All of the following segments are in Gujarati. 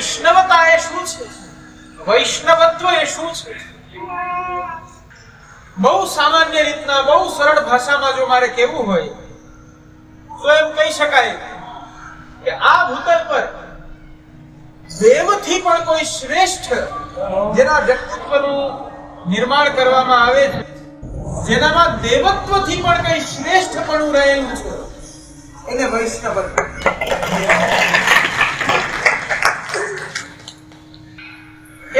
વૈષ્ણવતા એ શું છે? વૈષ્ણવત્વ એ શું છે? બહુ સામાન્ય રીતના, બહુ સરળ ભાષામાં જો મારે કહેવું હોય, તો એમ કહી શકાય કે આ ભૂતલ પર દેવથી પણ કોઈ શ્રેષ્ઠ જેના વ્યક્તિત્વનું નિર્માણ કરવામાં આવે છે, જેનામાં દેવત્વથી પણ કઈ શ્રેષ્ઠપણું રહેલું છે, એને વૈષ્ણવ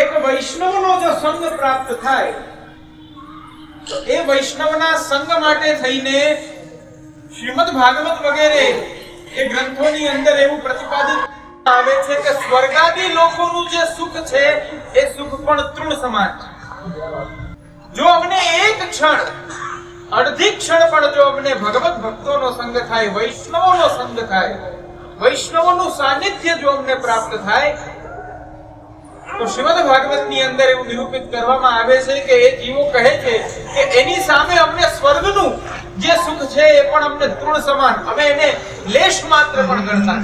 એક વૈષ્ણવનો જો સંગ પ્રાપ્ત થાય એ વૈષ્ણવના સંગ માટે થઈને શ્રીમદ ભાગવત વગેરે એ ગ્રંથોની અંદર એવું પ્રતિપાદિત આવે છે કે સ્વર્ગાદી લોકોનું જે સુખ છે, એ સુખ પણ તૃણ સમાન છે. જો અમને એક ક્ષણ, અડધી ક્ષણ પણ જો અમને ભગવત ભક્તોનો સંગ થાય, વૈષ્ણવોનો સંગ થાય, વૈષ્ણવોનું સાનિધ્ય જો અમને પ્રાપ્ત થાય તો શ્રીમદ ભાગવતની અંદર એવું નિરૂપિત કરવામાં આવે છે કે એ જીવો કહે છે કે એની સામે અમને સ્વર્ગનું જે સુખ છે એ પણ અમને તૃણ સમાન. અમે એને લેશ માત્ર પણ ગણતા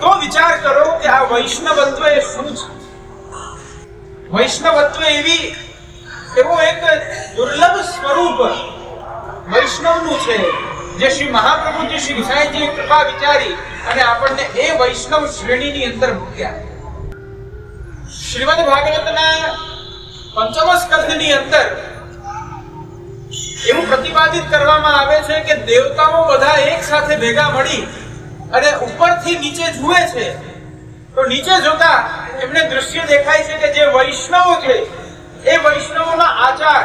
તો વિચાર કરો કે આ વૈષ્ણવત્વ એ શું છે? વૈષ્ણવત્વ એવી એવો એક દુર્લભ સ્વરૂપ વૈષ્ણવનું છે, જે શ્રી મહાપ્રભુજી શ્રી ગુસાઈજી કૃપા વિચારી અને આપણને એ વૈષ્ણવ શ્રેણીની અંદર મૂક્યા. શ્રીમદ ભાગવતના પંચમ સ્કંધની અંદર એવું પ્રતિપાદિત કરવામાં આવે છે કે દેવતાઓ બધા એક સાથે ભેગા મળી અને ઉપરથી નીચે જુએ છે. તો નીચે જોતા એમને દૃશ્ય દેખાય છે કે જે વૈષ્ણવો છે, એ વૈષ્ણવોના આચાર,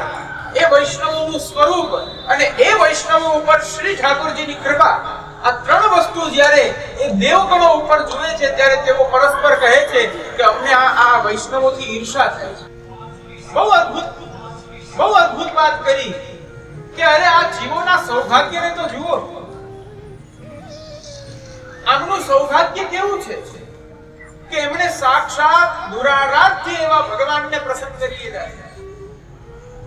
એ વૈષ્ણવોનું સ્વરૂપ અને એ વૈષ્ણવો ઉપર શ્રી ઠાકોરજીની કૃપા આ ત્રણ વસ્તુ જ્યારે એ દેવગણો ઉપર જોવે છે, ત્યારે તેઓ પરસ્પર કહે છે કે અમને આ આ વૈષ્ણવોથી ઈર્ષા થાય છે. બહુ અદ્ભુત બહુ અદ્ભુત વાત કરી કે અરે આ જીવોના સૌભાગ્યને તો જુઓ. આમનું સૌભાગ્ય કેવું છે? કે એમણે સાક્ષાત દુરારાધ્ય એવા ભગવાનને પ્રસન્ન કરી લીધા.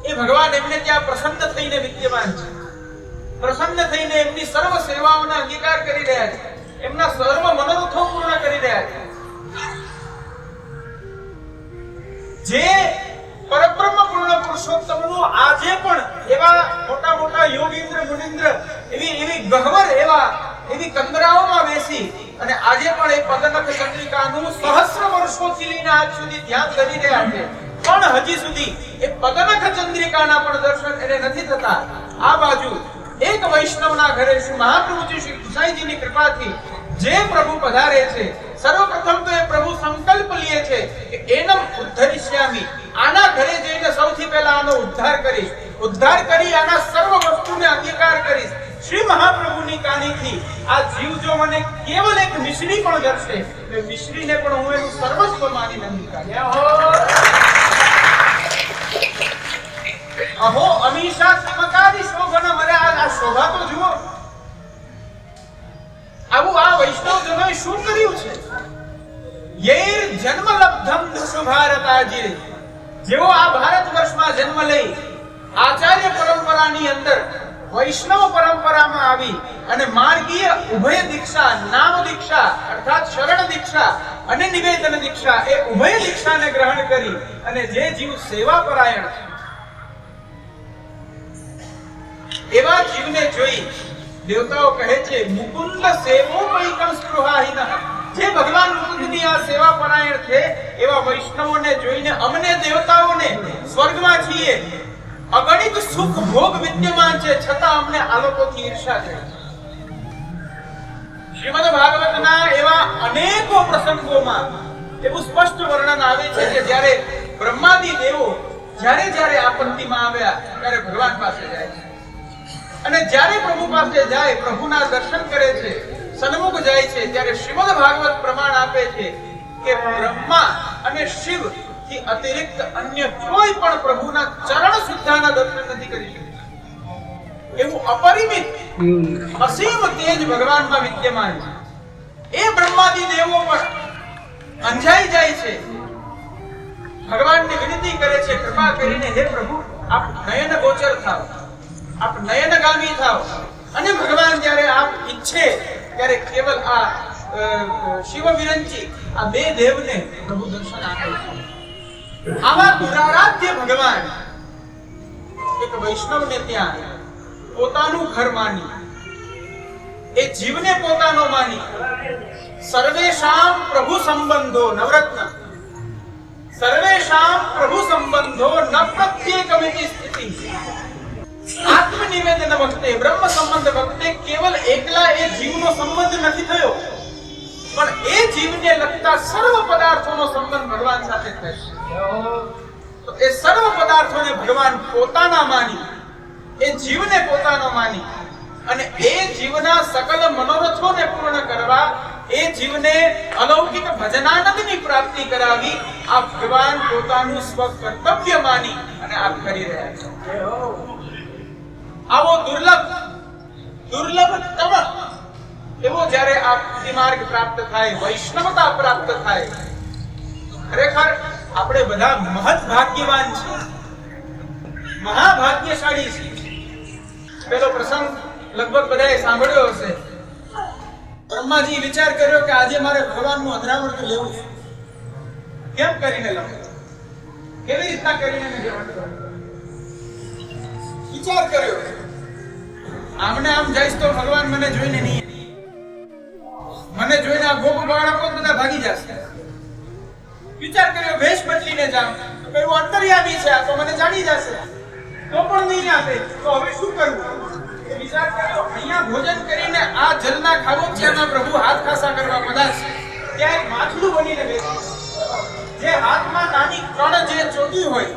એ ભગવાન એમને ત્યાં પ્રસન્ન થઈને વિદ્યમાન છે. પ્રસન્ન થઈને એમની સર્વ સેવાઓનો અંગીકાર કરી રહ્યા છે. એમના સર્વ મનોરથો પૂર્ણ કરી રહ્યા છે. જે પરબ્રહ્મ પૂર્ણ પુરુષોત્તમનું આજે પણ એવા મોટા મોટા યોગીન્દ્ર, મુનિન્દ્ર એવી એવી ગહવર એવા, એવી કંદરાઓમાં બેસી અને આજે પણ એ પદનખ ચંદ્રિકાનું સહસ્ર વર્ષોથી લઈને આજ સુધી ધ્યાન કરી રહ્યા છે. પણ હજી સુધી એ પતનક ચંદ્રિકાના પણ દર્શન એને નથી થતા. આ બાજુ એક વૈષ્ણવના ઘરે શ્રી મહાપ્રભુજી શ્રી ગુસાઈજીની કૃપાથી જે પ્રભુ પધારે છે, સર્વપ્રથમ તો એ પ્રભુ સંકલ્પ લે છે કે એનમ ઉદ્ધરિષ્યામી, આના ઘરે જઈને સૌથી પહેલા આનો ઉદ્ધાર કરીશ. ઉદ્ધાર કરી આના સર્વ વસ્તુને અંગીકાર કરીશ. શ્રી મહાપ્રભુની કાનીથી આ જીવ જો મને કેવલ એક મિશ્રી પણ કરશે તો મિશ્રીને પણ હું એનું સર્વસ્વ માનીને અંગીકાર અહો અમીષા સમકારી શોભન વૈષ્ણવ પરંપરામાં આવી અને માર્ગીય ઉભય દીક્ષા, નામ દીક્ષા, અર્થાત શરણ દીક્ષા અને નિવેદન દીક્ષા એ ઉભય દીક્ષાને ગ્રહણ કરી અને જે જીવ સેવા પરાયણ છે એવા જીવને જોઈ દેવતાઓ કહે છે, મુકુંદ સેવો પૈકમ સ્પૃહાહીન. જે ભગવાન મુકુંદની આ સેવા પરાયણ છે, એવા વૈષ્ણવોને જોઈને અમને દેવતાઓને સ્વર્ગમાં છીએ. અગણિત સુખ ભોગ વિદ્યમાન છે, છતાં અમને આ લોકોથી ઈર્ષા છે. શ્રીમદ ભાગવતના એવા અનેકો પ્રસંગોમાં એવું સ્પષ્ટ વર્ણન આવે છે કે જ્યારે બ્રહ્માદી દેવો જ્યારે જ્યારે આપત્તિમાં આવ્યા, ત્યારે ભગવાન પાસે જાય છે. અને જ્યારે પ્રભુ પાસે જાય, પ્રભુના દર્શન કરે છે, સન્મુખ જાય છે, ત્યારે શ્રીમદ ભાગવત પ્રમાણ આપે છે કે બ્રહ્મા અને શિવથી અતિરિક્ત અન્ય કોઈ પણ પ્રભુના ચરણ સુદ્ધાના દર્શન નથી કરી શકતા. એવું અપરિમિત, અસીમ તેજ ભગવાનમાં વિદ્યમાન છે. એ બ્રહ્માદી દેવો પણ અંજાઈ જાય છે. ભગવાનને વિનંતી કરે છે, કૃપા કરીને હે પ્રભુ, આપ નયન ગોચર થાવ આપ નયનગામી થાવ અને ભગવાન જ્યારે આપ ઈચ્છે ત્યારે કેવલ આ શિવ વિરંચી આ બે દેવને પ્રભુ દર્શન આપે આવા દુરારાધ્ય ભગવાન, એક વૈષ્ણવને ત્યાં પોતાનું ઘર માની, એ જીવને પોતાનો માની સર્વેશામ પ્રભુ સંબંધો નવરત્ન સર્વેશામ પ્રભુ સંબંધો ન પ્રત્યેક સ્થિતિ. આત્મનિવેદન વખતે બ્રહ્મ સંબંધ વખતે કેવલ એકલા એ જીવનો સંબંધ નથી થયો. પણ એ જીવને લગતા સર્વ પદાર્થોનો સંબંધ ભગવાન સાથે થશે. તો એ સર્વ પદાર્થોને ભગવાન પોતાના માની, એ જીવને પોતાનો માની, અને એ જીવના સકલ મનોરથોને પૂર્ણ કરવા, એ જીવને અલૌકિક ભજનાનંદની પ્રાપ્તિ કરાવી આ ભગવાન પોતાનું સ્વ કર્તવ્ય માની અને આપ કરી રહ્યા છે. આવો દુર્લભ દુર્લભતમ એવો જ્યારે આ માર્ગ પ્રાપ્ત થાય, વૈષ્ણવતા પ્રાપ્ત થાય, ખરેખર આપણે બધા મહત ભાગ્યવાન છીએ. મહાભાગ્યશાળી છીએ. પેલો પ્રસંગ લગભગ બધાએ સાંભળ્યો હશે. બ્રહ્માજી વિચાર કર્યો કે આજે મારે ભગવાનનું અધરાવર્ત લેવું છે. કેમ કરીને લઉં કેવી રીતના કરીને વિચાર કર્યો. આમને આમ જઈશ તો ભગવાન, મને જોઈને નહીં. મને જોઈને આ ગોપ બાળકો બધા ભાગી જશે. વિચાર કર્યો વેશ બદલીને જામ તો કયું અંતર્યામી છે તો મને જાણી જશે. તો પણ નહીં આપે. તો હવે શું કરવું? વિચાર કર્યો, અહીંયા ભોજન કરીને આ જલના ખાવો ખાબોચિયામાં પ્રભુ હાથ ખાસા કરવા પધારશે. ત્યાં એક માછલું બનીને બેસે. જે હાથમાં નાની કણ જે ચોટી હોય,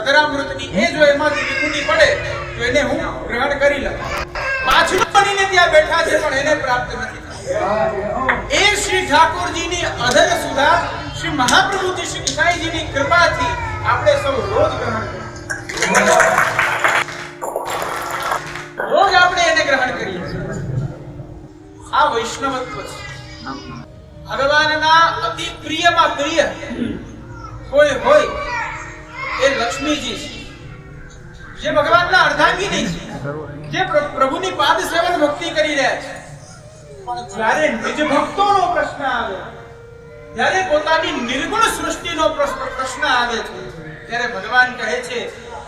અધરામૃતની એ જો એમાંથી વિખૂટી પડે તો એને હું ગ્રહણ કરી લઉં. માછલું બનીને ત્યાં બેઠા છે, પણ એને પ્રાપ્ત નથી એ શ્રી ઠાકોરજીની અધર સુધા, શ્રી મહાપ્રભુ શ્રી કિસાઈજીની કૃપાથી આપણે સૌ રોજ ગ્રહણ કરીએ. રોજ આપણે એને ગ્રહણ કરીએ આ વૈષ્ણવત્વ છે. ભગવાનના અતિ પ્રિયમાં પ્રિય કોઈ હોય એ લક્ષ્મીજી છે. જે ભગવાનના અર્ધાંગીની છે. જે પ્રભુની પાદ સેવન ભક્તિ કરી રહ્યા છે. પણ જ્યારે નિજ ભક્તોનો પ્રશ્ન આવે, જ્યારે પોતાની નિર્ગુણ સૃષ્ટિનો પ્રશ્ન આવે છે, ત્યારે ભગવાન કહે છે,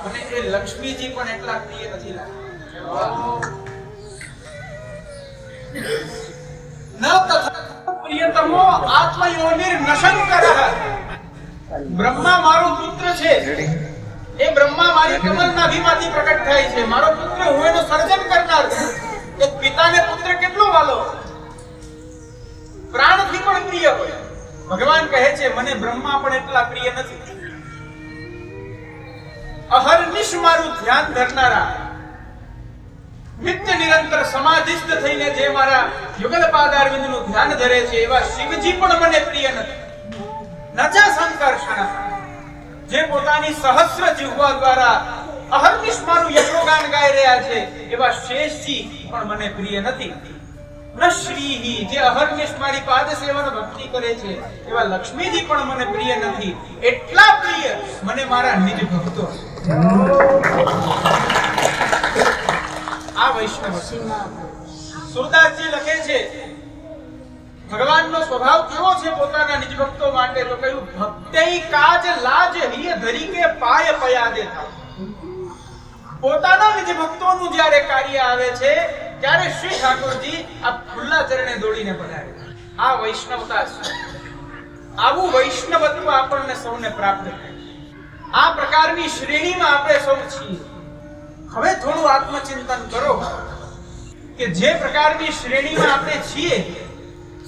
મને એ લક્ષ્મીજી પણ એટલા પ્રિય નથી લાગતા. પ્રિયતમો આત્મયોનિર બ્રહ્મા મારો પુત્ર છે. એ બ્રહ્મા મારી કમલ નાભીમાંથી પ્રકટ થાય છે. મારો પુત્ર હું એનું સર્જન કરનાર છું. પિતાને પુત્ર કેટલો વાલો? પ્રાણથી પણ પ્રિય હોય. ભગવાન કહે છે, મને બ્રહ્મા પણ એટલા પ્રિય નથી. અહર્નિશ મારું ધ્યાન ધરનારા. નિત્ય નિરંતર સમાધિસ્થ થઈને જે મારા યુગલ પાદારવિંદનું ધ્યાન ધરે છે, એવા શિવજી પણ મને પ્રિય નથી. નજા સંકર્ષણ જે પોતાની સહસ્ર જીવવા દ્વારા અહર્નિશ મારું યજ્ઞગાન ગાઈ રહ્યા છે, એવા શેષજી પણ મને પ્રિય નથી. ન શ્રીહી, જે અહર્નિશ મારી પાદ સેવન ભક્તિ કરે છે, એવા લક્ષ્મીજી પણ મને પ્રિય નથી. એટલા પ્રિય મને મારા નિજ ભક્તો. આ વૈષ્ણવ. સુરદાસજી લખે છે ભગવાનનો સ્વભાવ કેવો છે પોતાના નિજ ભક્તો માટે? તો કહ્યું ભક્તૈ કાજ લાજ હિય ધરીકે પાય પયાદે દે પોતાના નિજ ભક્તોનું જ્યારે કાર્ય આવે છે, ત્યારે શ્રી ઠાકોરજી આ ખુલ્લા ચરણે દોડીને પધારે આ વૈષ્ણવતા છે. આવું વૈષ્ણવત્વ આપણને સૌને પ્રાપ્ત થાય આ પ્રકારની શ્રેણીમાં આપણે સૌ છીએ. હવે થોડું આત્મચિંતન કરો કે જે પ્રકારની શ્રેણીમાં આપણે છીએ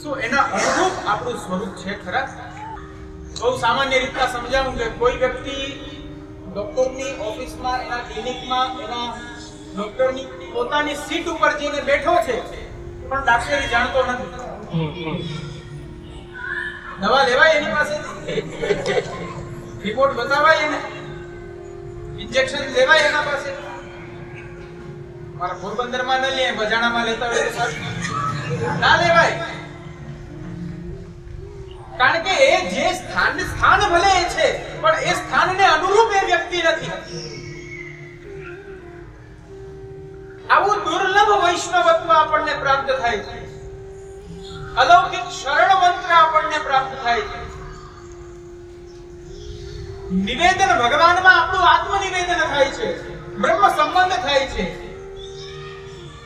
શું એના અનુરૂપ આપણું સ્વરૂપ છે ખરા? બહુ સામાન્ય રીતના સમજાવું કે કોઈ વ્યક્તિ ડોક્ટરની ઓફિસમાં, એના ક્લિનિકમાં, એના ડોક્ટરની પોતાની સીટ ઉપર જઈને બેઠો છે, પણ ડાક્ટરી જાણતો નથી. દવા લેવાય એની પાસે? રિપોર્ટ બતાવાય એને? ઇન્જેક્શન લેવાય એના પાસે? મારા પોરબંદરમાં ન લે, બજાણામાં લેતા હોય ના લેવાય. કારણ કે એ જે સ્થાન સ્થાન ભલે એ છે, પણ એ સ્થાનને અનુરૂપ એ વ્યક્તિ નથી. આવું દુર્લભ વૈષ્ણવત્વ આપણને પ્રાપ્ત થાય છે. અલૌકિક શરણ મંત્ર આપણને પ્રાપ્ત થાય છે. નિવેદન ભગવાનમાં આપણું આત્મનિવેદન થાય છે. બ્રહ્મ સંબંધ થાય છે.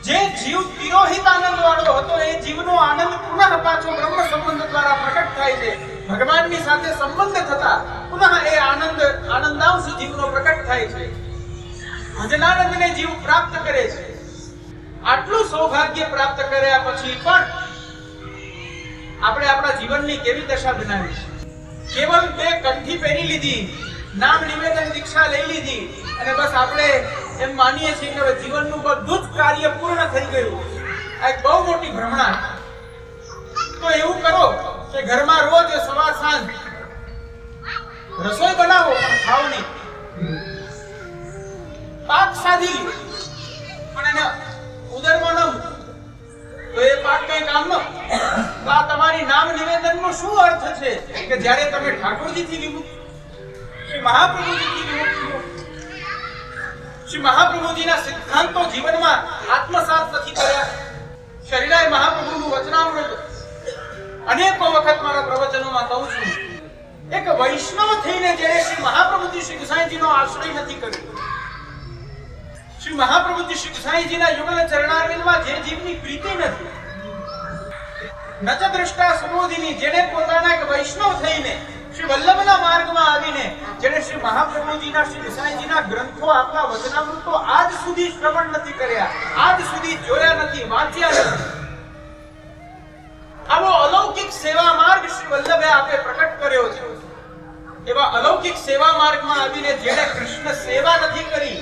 જે જીવ તિરોહિત આનંદ વાળો હતો, એ જીવનો આનંદ પુનઃ પાછો બ્રહ્મ સંબંધ દ્વારા પ્રકટ થાય છે. ભગવાનની સાથે સંબંધ થતા પુનઃ એ આનંદ, આનંદાંશ જીવનો પ્રકટ થાય છે. ભજનાનંદને જીવ પ્રાપ્ત કરે છે. આટલું સૌભાગ્ય પ્રાપ્ત કર્યા પછી પણ આપણે આપણા જીવનની કેવી દશા બનાવી છે? કેવલ બે કંઠી પહેરી લીધી, નામ નિવેદન દીક્ષા લઈ લીધી, અને બસ આપણે એમ માનીએ છીએ કે હવે જીવનનું બધું જ કાર્ય પૂર્ણ થઈ ગયું. આ એક બહુ મોટી ભ્રમણા. તો એવું કરો કે ઘરમાં રોજ સવાર સાંજ રસોઈ બનાવો પણ ખાવ નહીં. પાક સાધી પણ એને ઉદરમાં ન તો એ પાક કઈ કામનો? તો આ તમારી નામ નિવેદનનો શું અર્થ છે? કે જ્યારે તમે ઠાકોરજીથી વિમુક્ત મહાપ્રભુજીથી વિમુક્ત શ્રી મહાપ્રભુજીના સિદ્ધાંતો જીવનમાં આત્મસાત નથી કર્યા. શરીરાય મહાપ્રભુનું વચનામૃત. અનેકો વખત મારા પ્રવચનોમાં કહું છું, એક વૈષ્ણવ થઈને જેણે શ્રી મહાપ્રભુજી શ્રી ગુસાઈજીનો આશ્રય નથી કર્યો. શ્રી મહાપ્રભુજી શ્રી ગુસાઈજીના યુગલ ચરણારવિંદમાં જે જીવની પ્રીતિ નથી. નચ દ્રષ્ટા સમોધિની જેણે પોતાના એક વૈષ્ણવ થઈને શ્રી વલ્લભના માર્ગમાં આવીને જેણે શ્રી મહાપ્રભુજીના, શ્રી ગુસાઈજીના ગ્રંથો આપણા વચનામૃતો આજ સુધી શ્રવણ નથી કર્યા, આજ સુધી જોયા નથી, વાંચ્યા નથી. આવો અલૌકિક સેવા માર્ગ શ્રી વલ્લભે આપે પ્રકટ કર્યો છે. એવા અલૌકિક સેવા માર્ગમાં આવીને જેણે કૃષ્ણ સેવા નથી કરી,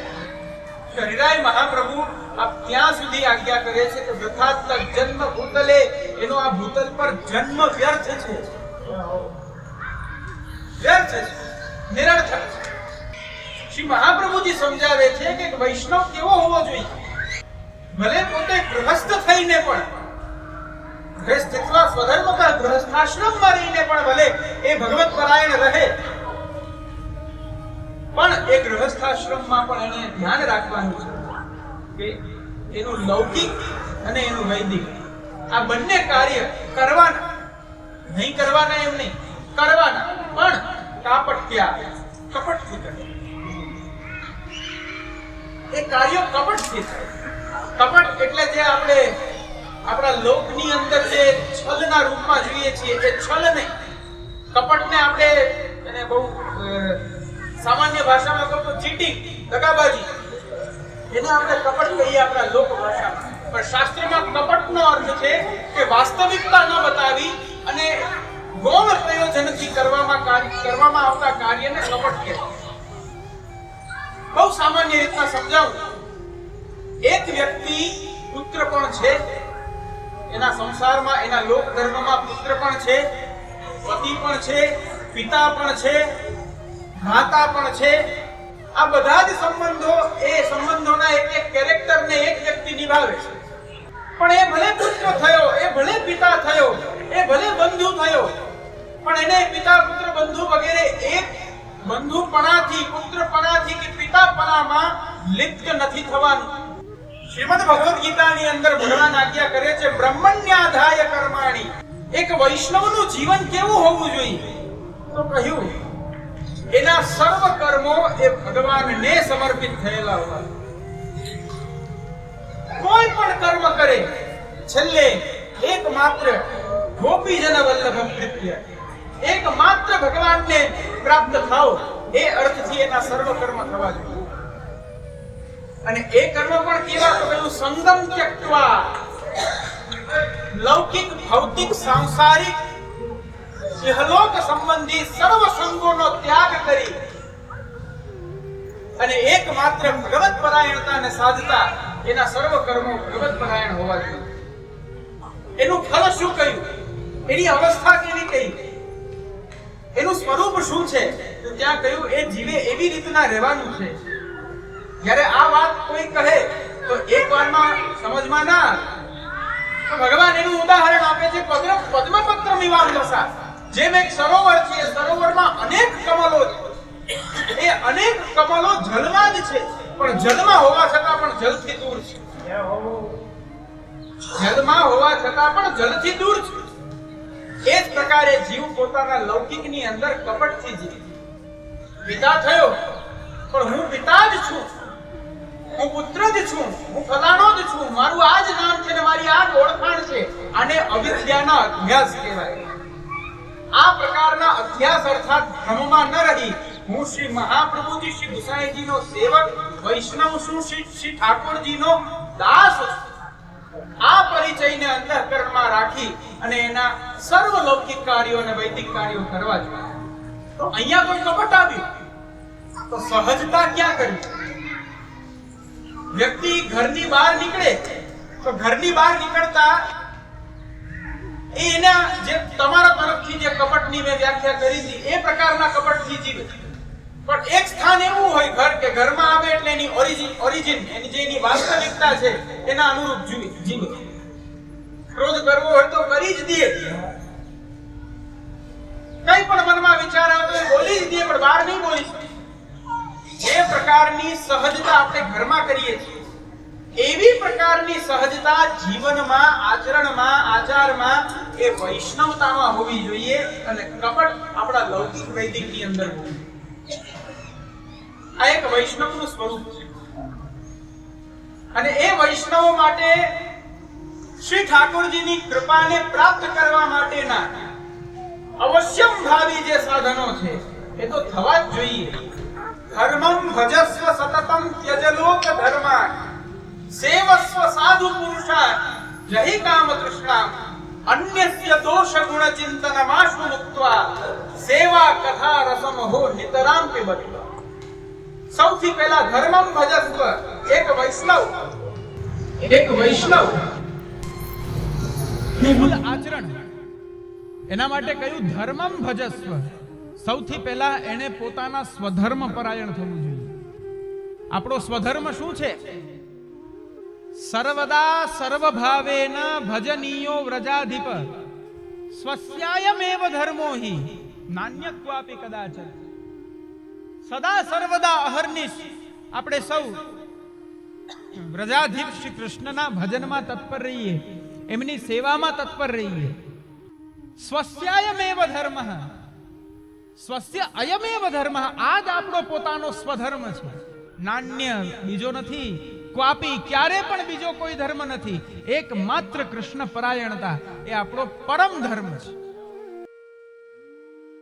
શરીરાય મહાપ્રભુ આપ ત્યાં સુધી આજ્ઞા કરે છે કે વૃથાત્મક જન્મ ભૂતલે એનો આ ભૂતલ પર જન્મ વ્યર્થ છે. વ્યર્થ છે. નિરર્થક છે. શ્રી મહાપ્રભુજી સમજાવે છે કે વૈષ્ણવ કેવો હોવો જોઈએ? ભલે પોતે ગૃહસ્થ થઈને પણ, ગૃહસ્થ અથવા સ્વધર્મતા ગૃહસ્થાશ્રમમાં રહીને પણ ભલે એ ભગવત પરાયણ રહે, પણ એ ગૃહસ્થાશ્રમમાં પણ એને ધ્યાન રાખવાનું છે કે એનું લૌકિક અને એનું વૈદિક. આ બંને કાર્ય કરવાના. નહીં કરવાના એમ નહીં, કરવાના. પણ કાપટ ક્યાં કપટથી કરે એ કાર્ય કપટથી થાય કપટ એટલે જે આપણે આપણા લોકની અંદર જે છલના રૂપમાં જોઈએ છીએ, એ છલ નહીં. કપટને આપણે એને બહુ સામાન્ય ભાષામાં કહો તો ચીટિંગ દગાબાજી. એને આપણે કપટ કહીએ આપણા લોક ભાષામાં પણ શાસ્ત્રમાં કપટનો અર્થ છે કે વાસ્તવિકતા ન બતાવી અને ગૌણ પ્રયોજનથી કરવામાં કરવામાં આવતા કાર્યને કપટ કહેવાય બહુ સામાન્ય રીતના સમજાવું. એક વ્યક્તિ પુત્ર પણ છે, એના સંસારમાં, એના લોક ધર્મમાં પુત્ર પણ છે, પતિ પણ છે, પિતા પણ છે, માતા પણ છે. આ બધા જ સંબંધો, એ સંબંધોના એક એક કેરેક્ટરને એક વ્યક્તિ નિભાવે છે. પણ એ ભલે પુત્ર થયો, એ ભલે પિતા થયો, એ ભલે બંધુ થયો પણ એને પિતા પુત્ર બંધુ વગેરે એક બંધુપણાથી, પુત્રપણાથી કે પિતાપણામાં લિપ્ત નથી થવાનું. શ્રીમદ ભગવદ ગીતાની અંદર ભગવાન આજ્ઞા કરે છે, બ્રહ્મણ્યાધાય કર્માણી. એક વૈષ્ણવનું જીવન કેવું હોવું જોઈએ? તો કહ્યું, એના સર્વ કર્મો એ ભગવાનને સમર્પિત થયેલા હોવા કોઈ પણ કર્મ કરે, છેલ્લે એકમાત્ર ગોપીજન વલ્લભમ કૃત્ય એકમાત્ર ભગવાનને પ્રાપ્ત થાઓ. એ અર્થથી એના સર્વ કર્મ થવા જોઈએ. અને એ કર્મ પણ કેવા તો પેલું સંગમ ત્યક્વા લૌકિક, ભૌતિક, સાંસારિક, ઇહલોક સંબંધી સર્વ સંગોનો ત્યાગ કરી અને એકમાત્ર ભગવત પરાયણતાને સાધતા એના સર્વ કર્મો ભગવત પરાયણ હોવા જોઈએ. એનું ફળ શું કહ્યું? એની અવસ્થા કેવી કહી? એનું સ્વરૂપ શું છે? તો ત્યાં કહ્યું, એ જીવે એવી રીતના રહેવાનું છે. જ્યારે આ વાત કોઈ કહે, તો એક વારમાં સમજમાં ના ભગવાન એનું ઉદાહરણ આપે છે, પદ્મ પદ્મપત્ર મિવાંગસા જેમ એક સરોવર છે સરોવરમાં અનેક કમલો છે. એ અનેક કમલો જલમાં જ છે, પણ જલમાં હોવા છતાં પણ જલથી દૂર છે. જલમાં હોવા છતાં પણ જલથી દૂર છે. પ્રકારે જીવ પોતાના લૌકિકની અંદર કપટથી જીવે પિતા થયો, પણ હું પિતા જ છું. હું પુત્ર જ છું, હું ફલાણો જ છું. મારું આ જ નામ છે ને મારી આ જ ઓળખાણ છે આને અવિદ્યાના અભ્યાસ કહેવાય. આ પ્રકારના અભ્યાસ અર્થાત ભ્રમમાં ન રહી, હું શ્રી મહાપ્રભુજી, શ્રી ગુસાઈજીનો સેવક, વૈષ્ણવ છું શ્રી શ્રી ઠાકોરજીનો દાસ છું. આ પરિચયને અંતઃકરણમાં રાખી અને એના સર્વ કાર્યો અને વૈદિક કાર્યો કરવા જોઈએ. તો અહીંયા કોઈ કપટ આવ્યું તો સહજતા ક્યાં કરવી? વ્યક્તિ ઘરની બહાર નીકળે, તો ઘરની બહાર નીકળતા એના જે તમારા તરફથી જે કપટની મેં વ્યાખ્યા કરી હતી, એ પ્રકારના કપટથી જીવે. પણ એક સ્થાન એવું હોય ઘર કે ઘરમાં આવે એટલે એની ઓરિજિન ઓરિજિન એની જે એની વાસ્તવિકતા છે, એના અનુરૂપ જીવી જીવે. ક્રોધ કરવો હોય તો કરી જ દે. કઈ પણ મનમાં વિચાર આવે તો બોલી જ દે, પણ બહાર નહીં બોલી જે પ્રકારની સહજતા આપણે ઘરમાં કરીએ છીએ, એવી પ્રકારની સહજતા જીવનમાં, આચરણમાં, આચારમાં એ વૈષ્ણવતામાં હોવી જોઈએ અને કપટ આપણા લૌકિક વૈદિકની અંદર હોવું આ એક વૈષ્ણવનું સ્વરૂપ છે. અને એ વૈષ્ણવો માટે શ્રી ઠાકોરજીની કૃપાને પ્રાપ્ત કરવા માટેના અવશ્યમ ભાવી જે સાધનો છે, એ તો થવા જ જોઈએ. ધર્મમ ભજસ્વ સતતમ ત્યજ લોક ધર્માન. સેવસ્વ સાધુ પુરુષા જહિ કામ તૃષ્ણા અન્યસ્ય દોષ ગુણ ચિંતન માશુ મુક્ત્વા. સેવા કથા રસમ હો નિતરામ પિબત્વા સૌથી પહેલા ધર્મમ ભજસ્વ એક વૈષ્ણવ. એક વૈષ્ણવ. મૂળ આચરણ. એના માટે કયું ધર્મમ ભજસ્વ. સૌથી પહેલા એને પોતાના સ્વધર્મ પરાયણ થવું જોઈએ. આપણો સ્વધર્મ શું છે? સર્વદા સર્વભાવેન ભજનીયો વ્રજાધિપ. સ્વસ્યાયમેવ ધર્મો હિ નાન્યત્વાપી કદાચન સદા સર્વદા અહર્નિશ. આપણે સૌ વ્રજાધીપ શ્રી કૃષ્ણના ભજનમાં તત્પર રહીએ. એમની સેવામાં તત્પર રહીએ. સ્વસ્યાયમેવ ધર્મ. સ્વસ્ય અયમેવ ધર્મ. આ જ આપણો પોતાનો સ્વધર્મ છે. નાન્ય બીજો નથી. ક્વાપી ક્યારે પણ બીજો કોઈ ધર્મ નથી. એકમાત્ર કૃષ્ણ પરાયણતા એ આપણો પરમ ધર્મ છે.